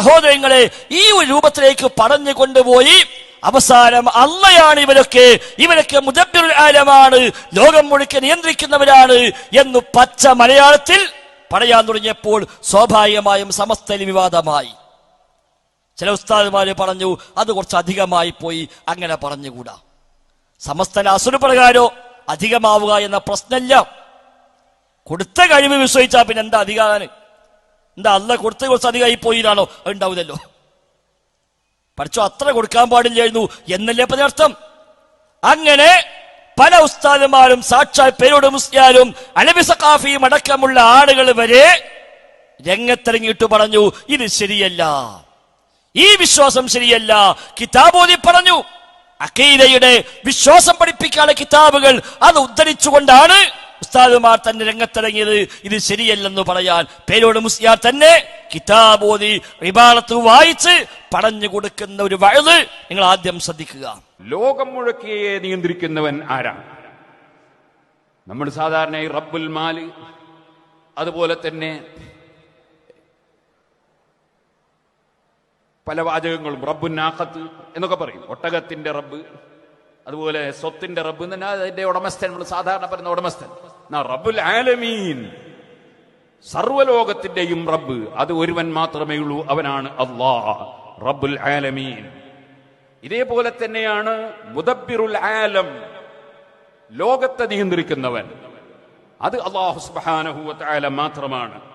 സഹോദരങ്ങളെ ഈ ഒരു രൂപത്തിലേക്ക് പറഞ്ഞു കൊണ്ടുപോയി അവസാനം അള്ളയാണ് ഇവരൊക്കെ. ഇവരൊക്കെ മുദബ്ബിറുൽ ആലമാണ്. ലോകം മുഴുക്കെ നിയന്ത്രിക്കുന്നവരാണ് എന്ന് പച്ച മലയാളത്തിൽ പറയാൻ തുടങ്ങിയപ്പോൾ സ്വാഭാവികമായും സമസ്തയിൽ വിവാദമായി. ചില ഉസ്താദന്മാര് പറഞ്ഞു അത് കുറച്ച് അധികമായി പോയി അങ്ങനെ പറഞ്ഞുകൂടാ. സമസ്തന അസുര പ്രകാരോ അധികമാവുക എന്ന പ്രശ്നമില്ല. കൊടുത്ത കഴിവ് വിശ്വസിച്ചാൽ പിന്നെ എന്താ അധികാന് എന്താ അല്ല കൊടുത്ത കുറച്ച് അധികമായി പോയിരാണോ ഉണ്ടാവില്ലല്ലോ പഠിച്ചോ അത്ര കൊടുക്കാൻ പാടില്ലായിരുന്നു എന്നല്ലേ ഇപ്പൊ അങ്ങനെ പല ഉസ്താദന്മാരും സാക്ഷാൽ പേരോട് മുസ്ലിയാരും അലബി സഖാഫിയും അടക്കമുള്ള ആളുകൾ വരെ രംഗത്തിറങ്ങിയിട്ട് പറഞ്ഞു ഇത് ശരിയല്ല. ഈ വിശ്വാസം ശരിയല്ല. കിതാബോധി പറഞ്ഞു. അക്കീലയുടെ വിശ്വാസം പഠിപ്പിക്കാനുള്ള കിതാബുകൾ അത് ഉദ്ധരിച്ചുകൊണ്ടാണ് ഉസ്താദുമാർ തന്നെ രംഗത്തിറങ്ങിയത് ഇത് ശരിയല്ലെന്ന് പറയാൻ പേരോട് മുസ്ലിയാർ തന്നെ കിതാബോധി റിബാളത്ത് വായിച്ച് പറഞ്ഞു കൊടുക്കുന്ന ഒരു വഴുത് നിങ്ങൾ ആദ്യം ശ്രദ്ധിക്കുക. ലോകം മുഴക്കിയെ നിയന്ത്രിക്കുന്നവൻ ആരാണ് നമ്മൾ സാധാരണയായി റബ്ബുൽ മാൽ അതുപോലെ തന്നെ പല വാചകങ്ങളും റബ്ബുൻ നാഖത്ത് എന്നൊക്കെ പറയും. ഒട്ടകത്തിന്റെ റബ്ബ് അതുപോലെ സ്വത്തിന്റെ റബ്ബ് പറഞ്ഞാൽ അതിന്റെ ഉടമസ്ഥൻ നമ്മൾ സാധാരണ പറയുന്ന ഉടമസ്ഥൻ. റബ്ബുൽ ആലമീൻ. സർവലോകത്തിന്റെയും റബ്ബ് അത് ഒരുവൻ മാത്രമേ ഉള്ളൂ അവനാണ് അള്ളാ റബ്ബുൽ ആലമീൻ. ഇതേപോലെ തന്നെയാണ് മുദബിറുൽ ആലം ലോകത്തെ നിയന്ത്രിക്കുന്നവൻ. അത് അള്ളാഹു സുബ്ഹാനഹു വ തആല മാത്രമാണ്.